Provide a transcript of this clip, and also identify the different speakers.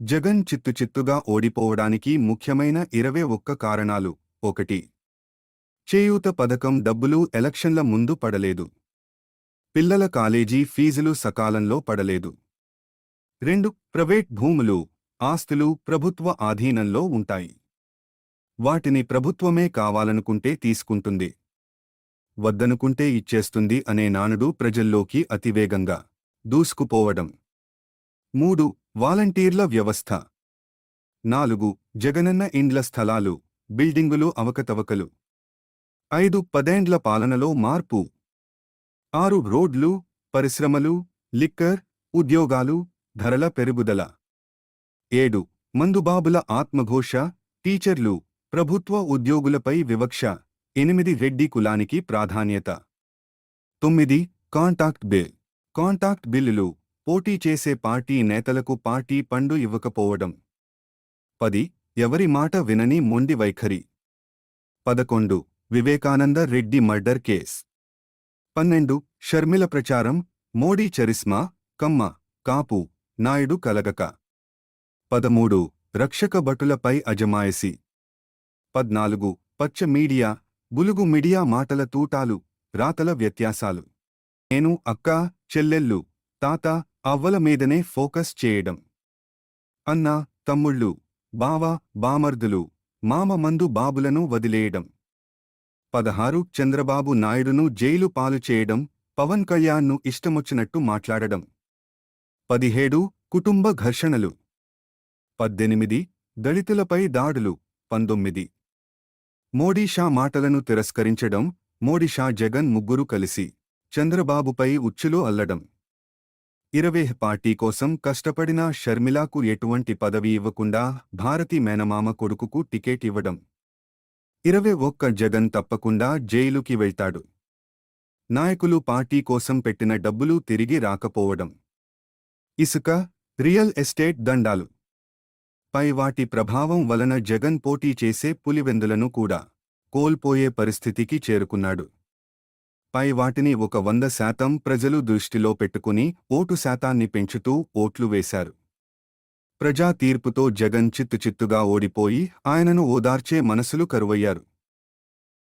Speaker 1: జగన్ చిత్తుచిత్తుగా ఓడిపోవడానికి ముఖ్యమైన ఇరవై ఒక్క కారణాలు. ఒకటి చేయూత పథకం డబ్బులు ఎలక్షన్ల ముందు పడలేదు. పిల్లల కాలేజీ ఫీజులు సకాలంలో పడలేదు. రెండు ప్రైవేట్ భూములు ఆస్తులు ప్రభుత్వ ఆధీనంలో ఉంటాయి. వాటిని ప్రభుత్వమే కావాలనుకుంటే తీసుకుంటుంది. వద్దనుకుంటే ఇచ్చేస్తుంది అనే నానుడు ప్రజల్లోకి అతివేగంగా దూసుకుపోవడం. మూడు వాలంటీర్ల వ్యవస్థ. నాలుగు జగనన్న ఇండ్ల స్థలాలు బిల్డింగులు అవకతవకలు. ఐదు పదేండ్ల పాలనలో మార్పు. ఆరు రోడ్లు పరిశ్రమలు లిక్కర్ ఉద్యోగాలు ధరల పెరుగుదల. ఏడు మందుబాబుల ఆత్మఘోష టీచర్లు ప్రభుత్వ ఉద్యోగులపై వివక్ష. ఎనిమిది రెడ్డి కులానికి ప్రాధాన్యత. తొమ్మిది కాంటాక్ట్ బిల్. కాంటాక్ట్ బిల్లులు పోటీ చేసే పార్టీ నేతలకు పార్టీ పండు ఇవ్వకపోవడం. పది ఎవరి మాట వినని మొండి వైఖరి. పదకొండు వివేకానంద రెడ్డి మర్డర్ కేస్. పన్నెండు షర్మిల ప్రచారం మోడీ చరిస్మా కమ్మ కాపు నాయుడు కలగక. పదమూడు రక్షక భటులపై అజమాయసి. పద్నాలుగు పచ్చ మీడియా బులుగు మీడియా మాటల తూటాలు రాతల వ్యత్యాసాలు. నేను అక్క చెల్లెళ్ళు తాత అవ్వల మీదనే ఫోకస్ చేయడం. అన్న తమ్ముళ్ళు బావ బామర్దులు మామ మందు బాబులను వదిలేయడం. పదహారు చంద్రబాబు నాయుడును జైలు పాలు చేయడం పవన్ కళ్యాణ్ను ఇష్టమొచ్చినట్టు మాట్లాడడం. పదిహేడు కుటుంబ ఘర్షణలు. పద్దెనిమిది దళితులపై దాడులు. పంతొమ్మిది. మోడీ షా మాటలను తిరస్కరించడం మోడీ షా జగన్ ముగ్గురు కలిసి చంద్రబాబుపై ఉచ్చులో అల్లడం. ఇరవే పార్టీ కోసం కష్టపడిన షర్మిలాకు ఎటువంటి పదవి ఇవ్వకుండా భారతి మేనమామ కొడుకుకు టికెట్ ఇవ్వడం. ఇరవై ఒక్క జగన్ తప్పకుండా జైలుకి వెళ్తాడు. నాయకులు పార్టీ కోసం పెట్టిన డబ్బులు తిరిగి రాకపోవడం. ఇసుక రియల్ ఎస్టేట్ దండాలు. పై వాటి ప్రభావం వలన జగన్ పోటీ చేసే పులివెందులను కూడా కోల్పోయే పరిస్థితికి చేరుకున్నాడు. పై వాటిని ఒక వంద శాతం ప్రజలు దృష్టిలో పెట్టుకుని ఓటు శాతాన్ని పెంచుతూ ఓట్లు వేశారు. ప్రజా తీర్పుతో జగన్ చిత్తుచిత్తుగా ఓడిపోయి ఆయనను ఓదార్చే మనసులు కరువయ్యారు.